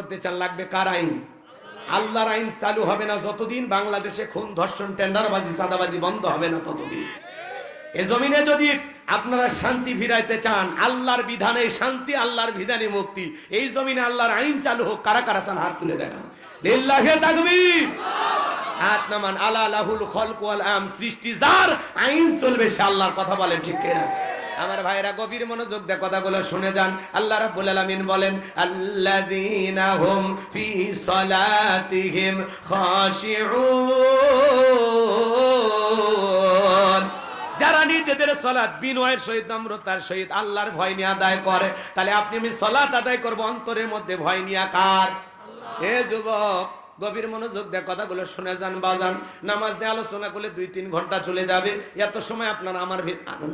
করতে চান লাগবে কার আইন? আল্লাহর আইন চালু হবে না যতদিন বাংলাদেশে খুন, ধর্ষণ, টেন্ডারবাজি সাদাবাজি বন্ধ হবে না ততদিন। এ জমিনে যদি আপনারা শান্তি ফিরাইতে চান, আল্লাহর বিধানে শান্তি, আল্লাহর বিধানে মুক্তি, এই জমিনে আল্লাহর আইন চালু হোক, কারা কারা চান হাত তুলে দেখান? লিল্লাহে তাকবীর! হাত নামান আলা লাহুল খলক ওয়াল আম, সৃষ্টি যার আইন চলবে সে আল্লাহর কথা বলেন ঠিক কিনা? আমার ভাইরা গভীর মনোযোগ দিয়ে কথাগুলো শুনে যান। আল্লাহ রাব্বুল আলামিন বলেন, আল্লাযীনা হুম ফি সালাতিহিম খাশিউন। যারা নিজেদের সলাৎ বিনয়ের সহিত, নম্রতার সহিত আল্লাহর ভয় নিয়ে আদায় করে, তাহলে আপনি আমি সলাৎ আদায় করব অন্তরের মধ্যে ভয় নিয়ে কার? এ যুবক গভীর মনোযোগ দিয়ে কথাগুলো শুনে যান, বাজান। নামাজ দিয়ে আলোচনা করলে দুই তিন ঘণ্টা চলে যাবে। এত সময় আপনার আমার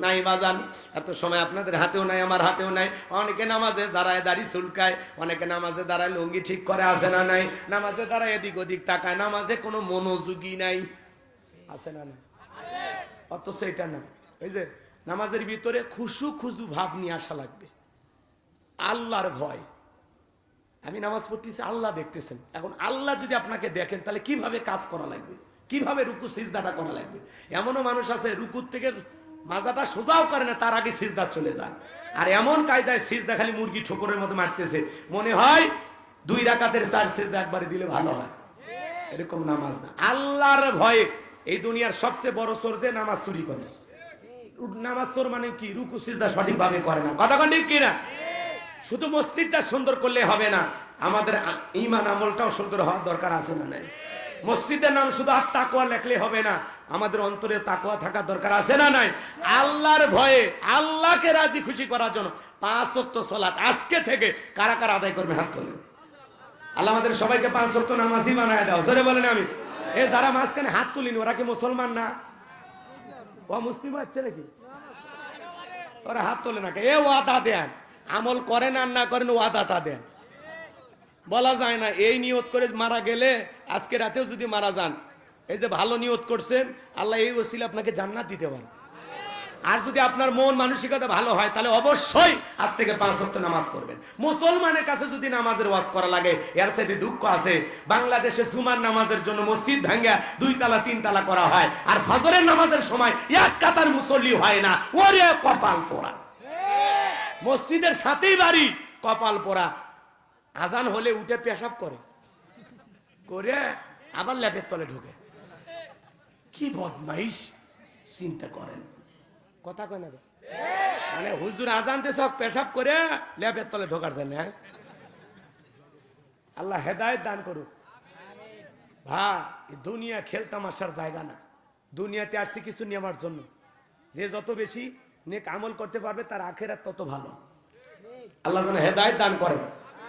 নাই, বাজান। এত সময় আপনাদের হাতেও নাই, আমার হাতেও নাই। অনেকে নামাজে দাঁড়ায় দাড়ি চুলকায়, অনেকে নামাজে দাঁড়ায় লুঙ্গি ঠিক করে আসে না নাই? নামাজে দাঁড়ায় এদিক ওদিক তাকায়, নামাজে কোনো মনোযোগী নাই। আছে না না অথচ এটা না। এই যে, নামাজের ভিতরে খুশু খুজু ভাব নিয়ে আসা লাগবে। আল্লাহর ভয়। আমি নামাজ পড়তেছি, আল্লাহ দেখতেছেন। এখন আল্লাহ যদি আপনাকে দেখেন, তাহলে কীভাবে কাজ করা লাগবে? কীভাবে রুকু, সিজদাটা করা লাগবে? এমনও মানুষ আছে, রুকুর থেকে মাজাটা সোজাও করে না, তার আগে সিজদা চলে যায়। আর এমন কায়দায় সিজদা খালি মুরগি ঠোকরের মতো মারতেছে। মনে হয় দুই রাকাতের চার সিজদা একবারে দিলে ভালো হয়। এরকম নামাজ না। আল্লাহর ভয়ে এই দুনিয়ার সবচেয়ে বড় চোর যে নামাজ চুরি করে। নামাজ চোর মানে কি? রুকু, সিজদা সঠিকভাবে করে না। কথা ঠিক কিনা? শুধু মসজিদটা সুন্দর করলে হবে না, আমাদের ইমান আমলটাও সুন্দর হওয়ার দরকার আছে না নাই? মসজিদের নাম শুধু আর তাকুয়া লেখলে হবে না, আমাদের অন্তরে তাকুয়া থাকার দরকার আছে না নাই? আল্লাহর ভয়ে আল্লাহকে রাজি খুশি করার জন্য পাঁচ ওয়াক্ত সলাত আজকে থেকে কারা কারা আদায় করবে হাত তোলে? আল্লাহ আমাদের সবাইকে পাঁচ ওয়াক্ত নামাজই বানায় দাও সরে বলেন আমি। এ, যারা মাঝখানে হাত তুলিনি, ওরা কি মুসলমান না? ও, মুসলিম হচ্ছে নাকি? তোরা হাত তোলে না? এ, ওয়াদা দেন। আমল করেন আর না করেন ওয়াদাটা দেন বলা যায় না, এই নিয়ত করে মারা গেলে আজকে রাতেও যদি মারা যান, এই যে ভালো নিয়ত করছেন, আল্লাহ এই ওসিলে আপনাকে জান্নাত দিতে পারে। আর যদি আপনার মন মানসিকতা ভালো হয়, তাহলে অবশ্যই আজ থেকে পাঁচ ওয়াক্ত নামাজ পড়বেন। মুসলমানের কাছে যদি নামাজের ওয়াজ করা লাগে, এর সাথে দুঃখ আছে। বাংলাদেশে জুমার নামাজের জন্য মসজিদ ভাঙ্গা দুই তালা, তিন তালা করা হয়। আর ফজরের নামাজের সময় এক কাতার মুসল্লি হয় না, ওরে কপাল পোড়া। মসজিদের সাথেই বাড়ি। কপাল পোড়া। আজান হলে উঠে পেশাব করে। করে আবার ল্যাপের তলে ঢোকে। কি বদমাইশ। চিন্তা করেন। কথা কয় না মানে হুজুর আজান দিয়ে সব পেশাব করে ল্যাপের তলে ঢোকার জন্য হ্যাঁ? আল্লাহ হেদায়ত দান করুক। ভা দুনিয়া খেলতামাশার জায়গা না। দুনিয়াতে আসছে কিছু নেওয়ার জন্য। যে যত বেশি নেক আমল করতে পারবে, তার আখেরাত তত ভালো। আল্লাহ যেন হেদায়ত দান করেন।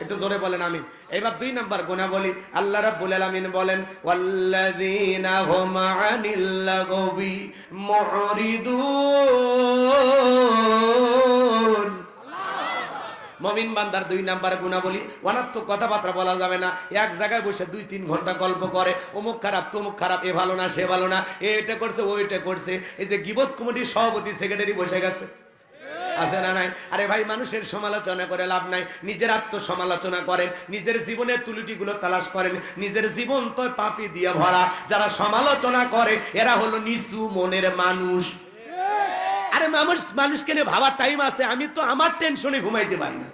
একটু জোরে বলেন আমি এবার দুই নাম্বার গুণা বলি আল্লাহ রাব্বুল আলামিন বলেন, ওয়াল্লাযীনা হুম আনিল লাগবি মুরিদুন মমিন বান্দার দুই নাম্বার গুণা বলি অনাত্মক কথাবার্তা বলা যাবে না। এক জায়গায় বসে দুই, তিন ঘণ্টা গল্প করে, অমুক খারাপ, তমুক খারাপ, এ ভালো না, সে ভালো না এ এটা করছে ও এটা করছে। এই যে গিবত কমিটির সভাপতি, সেক্রেটারি বসে গেছে। আছে না নাই? আরে ভাই, মানুষের সমালোচনা করে লাভ নাই। নিজের আত্মসমালোচনা করেন, নিজের জীবনের তুলিটিগুলো তালাশ করেন, নিজের জীবন তো পাপি দিয়ে ভরা। যারা সমালোচনা করে, এরা হলো নিচু মনের মানুষ। মানুষ ভাবার টাইম আছে। আমি তো আমার টেনশনে ঘুমাইতে পারি না।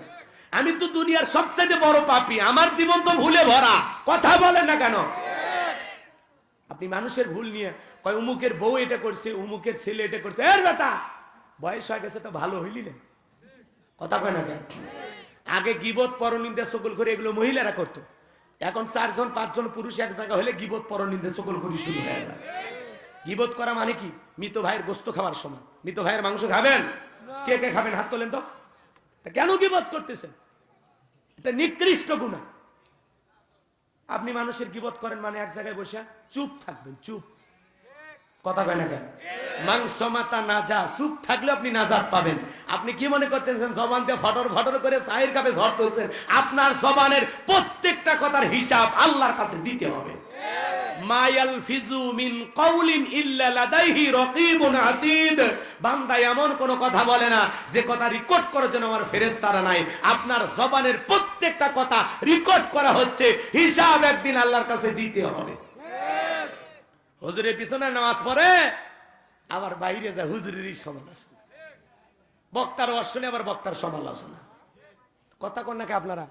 আমি তো দুনিয়ার সবচেয়ে বড় পাপি। আমার জীবন তো ভুলে ভরা। কথা না কেন? আপনি মানুষের ভুল নিয়ে কয়, উমুকের বউ এটা করছে, উমুকের ছেলে এটা করছে। এর বেটা, বয়স হয়ে গেছে তো ভালো হইলি না। কথা কয় না কেন? আগে গিবত পরনিন্দা সকল করে এগুলো মহিলারা করতো। এখন চারজন, পাঁচজন পুরুষ এক জায়গা হলে গিবত পরনিন্দা সকল করি শুরু হয়ে যায়। গিবত করা মানে কি? মৃত ভাইয়ের গোস্ত খাওয়ার সময়। মৃত ভাইয়ের মাংস খাবেন? কে কে খাবেন? হাত তোলেন তো। কেন গিবত করতেছেন? এটা নিকৃষ্ট গুণা। আপনি মানুষের গিবত করেন মানে এক জায়গায় বসে চুপ থাকবেন, চুপ। কথা কয় না মাতা নাজা চুপ থাকলে আপনি নাজাত পাবেন। আপনি কি মনে করতেছেন? জবান দিয়ে ফটর ফটর করে চায়ের কাপে ঝড় তুলছেন। আপনার জবানের প্রত্যেকটা কথার হিসাব আল্লাহর কাছে দিতে হবে। মায়াল ফিজু মিন কওলিন ইল্লা এমন কথা বলে না, যে কথা রেকর্ড করার জন্য আমার নাই। আপনার প্রত্যেকটা কথা রেকর্ড করা হচ্ছে, হিসাব একদিন আল্লাহর কাছে দিতে হবে। হুজুরের পিছনে নামাজ পড়ে, আবার বাইরে যায়, হুজুরেরই সমালোচনা। বক্তার অশ্বনে আবার বক্তার সমালোচনা। কথা কন নাকি আপনারা?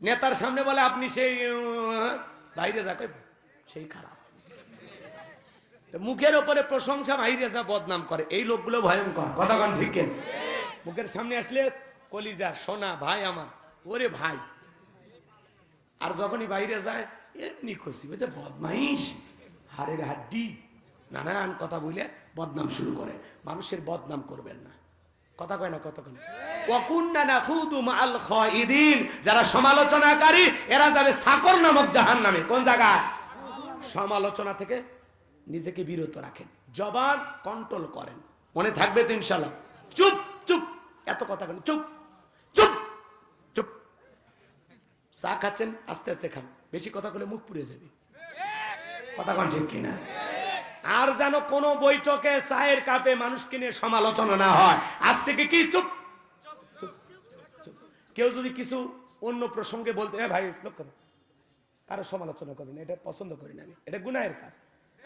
নেতার সামনে বলে, আপনি সেই বাইরে যাকে সেই খারাপ। মুখের ওপরে প্রশংসা, বাইরে যা বদনাম করে, এই লোকগুলো ভয়ঙ্কর। কথা কন ঠিক? মুখের সামনে আসলে কলিজা, সোনা, ভাই আমার। ওরে ভাই। আর যখনই বাইরে যায়, এমনি খুশি, বলছে, বদমাইশ, হাড়ের হাড্ডি। নানান কথা বলে বদনাম শুরু করে। মানুষের বদনাম করবেন না। কথা কয় না, কথা কয় যারা সমালোচনাকারী, এরা যাবে সাকর নামক জাহান্নামে। কোন জায়গায়? সমালোচনা থেকে নিজেকে বিরত রাখেন। জবান কন্ট্রোল করেন। মনে থাকবে তো ইনশাল্লাহ চুপ চুপ। এত কথা কেন? চুপ চুপ চুপ। চা খাচ্ছেন, আস্তে আস্তে খান। বেশি কথা বলে মুখ পুড়ে যাবে। কথা কন ঠিক কিনা? আর যেন কোন বৈঠকে চায়ের কাপে মানুষকে নিয়ে সমালোচনা না হয়। আজ থেকে কি চুপ। কেউ যদি কিছু অন্য প্রসঙ্গে বলতে হ্যাঁ ভাই লোক করো কারও সমালোচনা করেন এটা পছন্দ করি না আমি। এটা গুনাহের কাজ।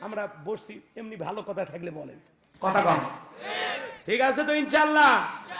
আমরা বসছি এমনি ভালো কথা থাকলে বলেন। কথা কম। ঠিক আছে তো ইনশাল্লাহ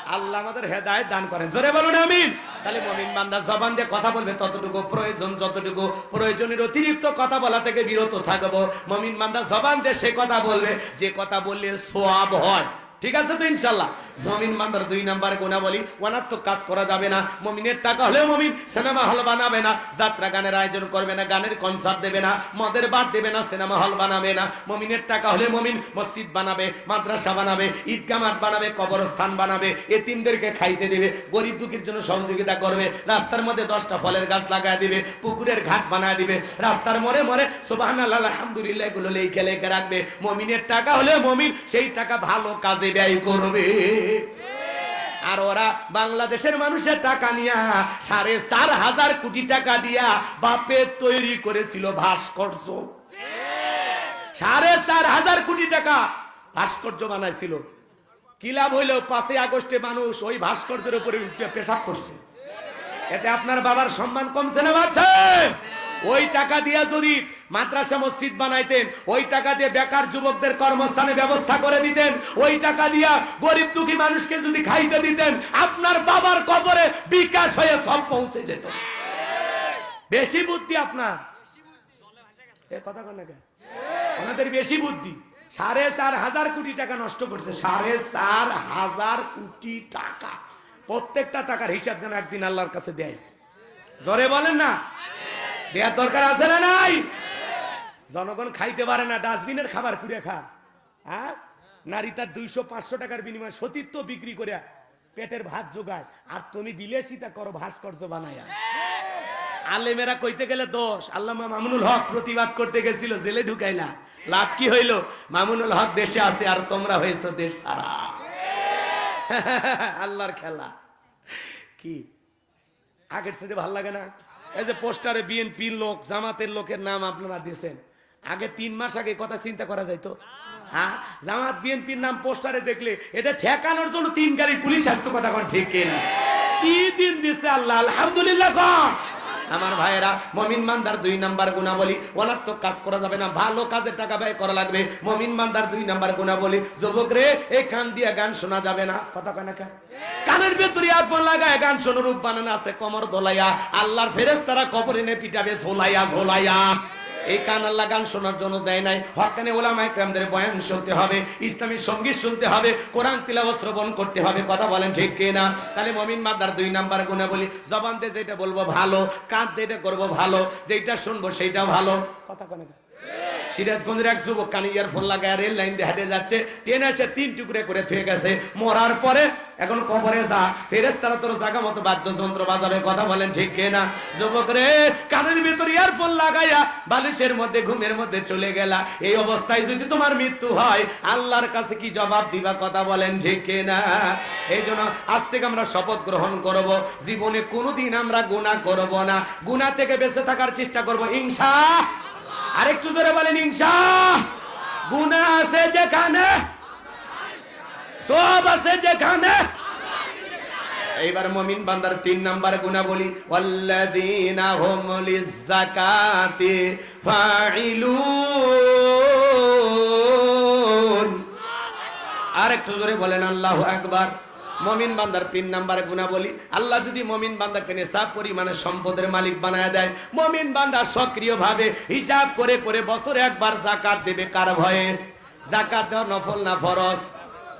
আল্লাহ আমাদের হেদায়েত দান করেন। জোরে বলুন আমিন। তাহলে মমিন বান্দা জবান দিয়ে কথা বলবে ততটুকু প্রয়োজন যতটুকু প্রয়োজনের অতিরিক্ত কথা বলা থেকে বিরত থাকব। মমিন বান্দা জবান দিয়ে সে কথা বলবে যে কথা বললে সোয়াব হয়। ঠিক আছে তো ইনশাল্লাহ মমিন মান্দার দুই নাম্বার গুণা বলি অনাত্মক কাজ করা যাবে না। মমিনের টাকা হলেও মমিন সিনেমা হল বানাবে না। যাত্রা গানের আয়োজন করবে না, গানের কনসার্ট দেবে না, মদের বাদ দেবে না, সিনেমা হল বানাবে না। মমিনের টাকা হলে মমিন মসজিদ বানাবে, মাদ্রাসা বানাবে ঈদগা মাঠ বানাবে, কবরস্থান বানাবে, এতিমদেরকে খাইতে দেবে, গরিব দুঃখীর জন্য সহযোগিতা করবে, রাস্তার মধ্যে দশটা ফলের গাছ লাগায় দিবে, পুকুরের ঘাট বানায় দিবে, রাস্তার মরে মরে সোবাহান আলহামদুলিল্লাহ এগুলো লেখে লেখে রাখবে। মমিনের টাকা হলে মমিন সেই টাকা ভালো কাজে ব্যয় করবে। আর ওরা বাংলাদেশের মানুষের টাকা নিয়া সাড়ে চার হাজার কোটি টাকা দিয়া বাপে তৈরি করেছিল ভাস্কর্য। সাড়ে চার হাজার কোটি টাকা ভাস্কর্য বানাইছিল। কি লাভ হইল? পাঁচই আগস্টে মানুষ ওই ভাস্কর্যের উপরে উঠে পেশাব করছে। এতে আপনার বাবার সম্মান কমছে না বাচ্চা ওই টাকা দিয়া যদি মাদ্রাসা মসজিদ বানাইতেন, ওই টাকা দিয়ে বেকার যুবকদের কর্মস্থানে ব্যবস্থা করে দিতেন, ওই টাকা দিয়া গরিব দুঃখী মানুষকে যদি খাইতে দিতেন, আপনার বাবার কবরে বিকাশ হয়ে সব পৌঁছে যেত। বেশি বুদ্ধি আপনার। কথা কেন? ওনাদের বেশি বুদ্ধি। সাড়ে চার হাজার কোটি টাকা নষ্ট করছে। সাড়ে চার হাজার কোটি টাকা। প্রত্যেকটা টাকার হিসাব যেন একদিন আল্লাহর কাছে দেয়। জোরে বলেন না? দেওয়ার দরকার আছে না নাই? জনগণ খাইতে পারে না, ডাস্টবিনের খাবার কুড়ে খা। হ্যাঁ? নারী তার দুইশো পাঁচশো টাকার বিনিময়ে সতীত্ব বিক্রি করে পেটের ভাত যোগায় আর তুমি বিলাসিতা করো, ভাস্কর্য বানায়া। আলেমেরা কইতে গেলে দোষ। আল্লাহ মামুনুল হক প্রতিবাদ করতে গেছিল, জেলে ঢুকাইলা। লাভ কি হইল? মামুনুল হক দেশে আছে, আর তোমরা হয়েছো দেশ সারা আল্লাহর খেলা। কি? আগের সাথে ভালো লাগে না? এই যে পোস্টারে বিএনপির লোক, জামাতের লোকের নাম আপনারা দিয়েছেন। আগে তিন মাস আগে কথা চিন্তা করা যাইতো। হ্যাঁ? জামাত, বিএনপির নাম পোস্টারে দেখলে এটা ঠেকানোর জন্য তিন গাড়ি পুলিশ আসতো, কথা কোন ঠিক কিনা? কি দিন দিছে আল্লাহ? আলহামদুলিল্লাহ কন। আমার ভাইয়েরা, মমিন মান্দার দুই নাম্বার গুণা বলি অনার্থক কাজ করা যাবে না, ভালো কাজে টাকা ব্যয় করা লাগবে। মমিন মান্দার দুই নাম্বার গুণা বলি যুবক রে এই কান দিয়ে গান শোনা যাবে না, কথা কয় না কেন? কানের ভেতরে ইয়ারফোন লাগায় গান শোনো, রূপ বানানো আছে, কমর দোলাইয়া। আল্লাহর ফেরেস তারা কবরে নে পিটাবে, ঝোলাইয়া ঝোলাইয়া। এই কান আল্লাহ গান শোনার জন্য দেয় নাই। হকানে ওলামা একরামদের বয়ান শুনতে হবে, ইসলামী সংগীত শুনতে হবে, কোরআন তিলাওয়াত শ্রবণ করতে হবে, কথা বলেন ঠিক কে না তাহলে মমিন মাদার দুই নাম্বার গুণা বলি জবানতে যেটা বলব ভালো কাজ যেটা করব ভালো যেটা শুনব সেইটা ভালো। কথা কনে সিরাজগঞ্জের এক যুবক কানে ইয়ারফোন লাগায় রেল লাইন দিয়ে হেঁটে যাচ্ছে। ট্রেন এসে তিন টুকরে করে থুয়ে গেছে। মরার পরে এখন কবরে যা। ফেরেস তারা তোর জায়গা মতো বাদ্যযন্ত্র বাজাবে, কথা বলেন ঠিক কিনা? যুবক রে, কানের ভিতর ইয়ারফোন লাগাইয়া বালিশের মধ্যে, ঘুমের মধ্যে চলে গেলা। এই অবস্থায় যদি তোমার মৃত্যু হয়, আল্লাহর কাছে কি জবাব দিবা, কথা বলেন ঠিক কিনা? এই জন্য আজ থেকে আমরা শপথ গ্রহণ করব। জীবনে কোনোদিন আমরা গুনাহ করব না। গুনাহ থেকে বেঁচে থাকার চেষ্টা করব, ইনশা আরেকটু জোরে বলেন ইনশা গুনাহ আছে যেখানে, সব আছে যেখানে। এইবার মমিন বান্দার তিন নাম্বার গুণা বলি ওয়াল্লাযীনা হুম লিযাকাতি ফাইলুন আর একটু জোরে বলেন, আল্লাহু আকবার। মমিন বান্দার তিন নাম্বার গুণা বলি আল্লাহ যদি মমিন বান্দাকে নেশা পরিমাণে সম্পদের মালিক বানায় দেয়, মমিন বান্দা সক্রিয়ভাবে হিসাব করে করে বছরে একবার জাকাত দেবে কার ভয়ে? জাকাত দেওয়া নফল না ফরজ?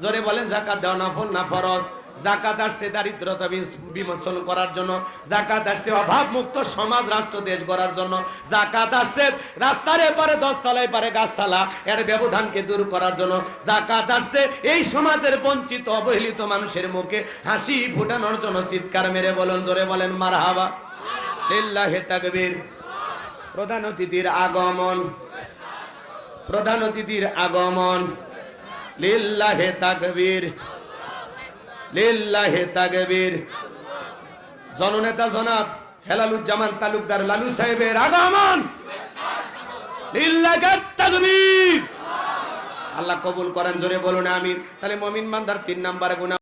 জোরে বলেন, জাকাত দেওয়া নফল না ফরজ? জাকাত আসছে দারিদ্রতা বিম- বিমোচন করার জন্য, জাকাত আসছে অভাব মুক্ত সমাজ, রাষ্ট্র, দেশ গড়ার জন্য, জাকাত আসছে রাস্তার এপারে, দশতলায় পারে গাছতলা, এর ব্যবধানকে দূর করার জন্য, জাকাত আসছে এই সমাজের বঞ্চিত, অবহেলিত মানুষের মুখে হাসি ফুটানোর জন্য চিৎকার মেরে বলেন, জোরে বলেন মার হাবা লিল্লাহে তাকবীর। প্রধান অতিথির আগমন। প্রধান অতিথির আগমন। লিল্লাহে তাকবীর। লিল্লাহে তাকবীর। জননেতা জনাব, হেলালুজ্জামান তালুকদার লালু সাহেবের আগমন। লিল্লাহে তাকবীর। আল্লাহ কবুল করেন, জোরে বলুন আমি তাহলে মমিন মান্দার তিন নাম্বার গুণা